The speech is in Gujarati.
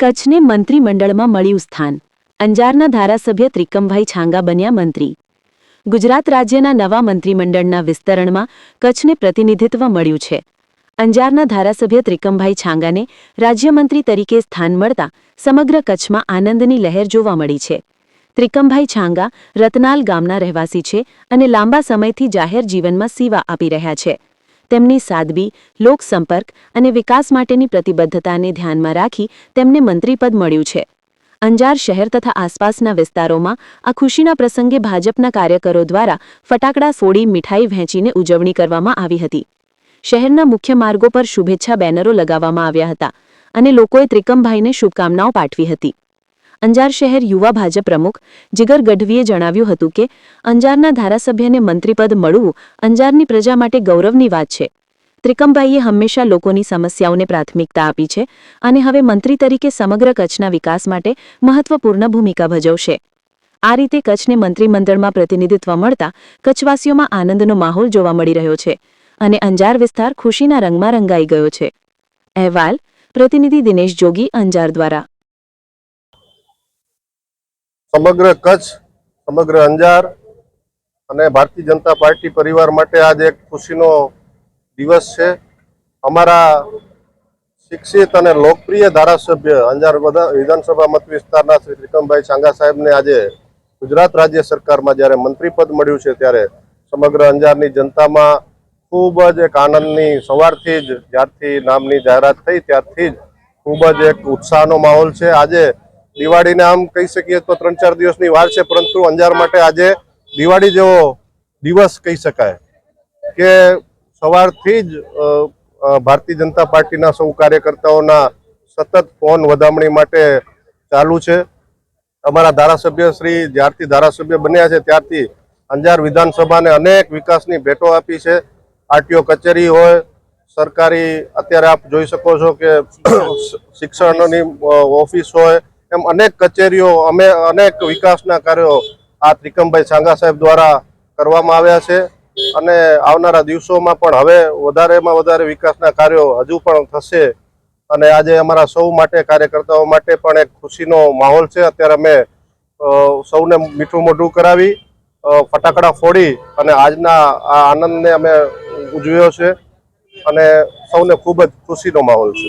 કચ્છને મંત્રીમંડળમાં મળ્યું સ્થાન. અંજારના ધારાસભ્ય ત્રિકમભાઈ છાંગા બન્યા મંત્રી. ગુજરાત રાજ્યના નવા મંત્રીમંડળના વિસ્તરણમાં કચ્છને પ્રતિનિધિત્વ મળ્યું છે. અંજારના ધારાસભ્ય ત્રિકમભાઈ છાંગાને રાજ્યમંત્રી તરીકે સ્થાન મળતા સમગ્ર કચ્છમાં આનંદની લહેર જોવા મળી છે. ત્રિકમભાઈ છાંગા રતનાલ ગામના રહેવાસી છે અને લાંબા સમયથી જાહેર જીવનમાં સેવા આપી રહ્યા છે. તેમની સાદગી, લોકસંપર્ક અને વિકાસ માટેની પ્રતિબદ્ધતાને ધ્યાનમાં રાખી તેમને મંત્રીપદ મળ્યું છે. અંજાર શહેર તથા આસપાસના વિસ્તારોમાં આ ખુશીના પ્રસંગે ભાજપના કાર્યકરો દ્વારા ફટાકડા ફોડી મીઠાઈ વહેંચીને ઉજવણી કરવામાં આવી હતી. શહેરના મુખ્ય માર્ગો પર શુભેચ્છા બેનરો લગાવવામાં આવ્યા હતા અને લોકોએ ત્રિકમભાઈને શુભકામનાઓ પાઠવી હતી. અંજાર શહેર યુવા ભાજપ પ્રમુખ જીગર ગઢવીએ જણાવ્યું હતું કે, અંજારના ધારાસભ્યને મંત્રીપદ મળવું અંજારની પ્રજા માટે ગૌરવની વાત છે. ત્રિકમભાઈએ હંમેશા લોકોની સમસ્યાઓને પ્રાથમિકતા આપી છે અને હવે મંત્રી તરીકે સમગ્ર કચ્છના વિકાસ માટે મહત્વપૂર્ણ ભૂમિકા ભજવશે. આ રીતે કચ્છને મંત્રીમંડળમાં પ્રતિનિધિત્વ મળતા કચ્છવાસીઓમાં આનંદનો માહોલ જોવા મળી રહ્યો છે અને અંજાર વિસ્તાર ખુશીના રંગમાં રંગાઈ ગયો છે. અહેવાલ, પ્રતિનિધિ દિનેશ જોગી, અંજાર દ્વારા. સમગ્ર કચ્છ, સમગ્ર અંજાર અને ભારતીય જનતા પાર્ટી પરિવાર માટે આજ એક ખુશીનો દિવસ છે. અમારા શિક્ષિત અને લોકપ્રિય ધારાસભ્ય અંજાર વિધાનસભા મત વિસ્તારના શ્રી ત્રિકમભાઈ ચાંગા સાહેબને આજે ગુજરાત રાજ્ય સરકારમાં જ્યારે મંત્રીપદ મળ્યું છે ત્યારે સમગ્ર અંજારની જનતામાં ખૂબ જ એક આનંદની સવારથી જ જ્યારથી નામની જાહેરાત થઈ ત્યારથી જ ખૂબ જ એક ઉત્સાહનો માહોલ છે. આજે દિવાળીને આમ કહી શકીએ તો ત્રણ ચાર દિવસની વાર છે, પરંતુ અંજાર માટે આજે દિવાળી જેવો દિવસ કહી શકાય કે સવારથી જ ભારતીય જનતા પાર્ટીના સૌ કાર્યકર્તાઓના સતત ફોન વધામણી માટે ચાલુ છે. અમારા ધારાસભ્ય શ્રી, જ્યારથી ધારાસભ્ય બન્યા છે, ત્યારથી અંજાર વિધાનસભાને અનેક વિકાસની ભેટો આપી છે. આરટીઓ કચેરી હોય, સરકારી, અત્યારે આપ જોઈ શકો છો કે શિક્ષણની ઓફિસ હોય એમ અનેક કચેરીઓ, અમે અનેક વિકાસના કાર્યો આ ત્રિકમભાઈ સાંગા સાહેબ દ્વારા કરવામાં આવ્યા છે. અને આવનારા દિવસોમાં પણ હવે વધારેમાં વધારે વિકાસના કાર્યો હજુ પણ થશે. અને આજે અમારા સૌ માટે, કાર્યકર્તાઓ માટે પણ એક ખુશીનો માહોલ છે. અત્યારે અમે સૌને મીઠું મોઢું કરાવી ફટાકડા ફોડી અને આજના આ આનંદને અમે ઉજવ્યો છે. અને સૌને ખૂબ જ ખુશીનો માહોલ છે.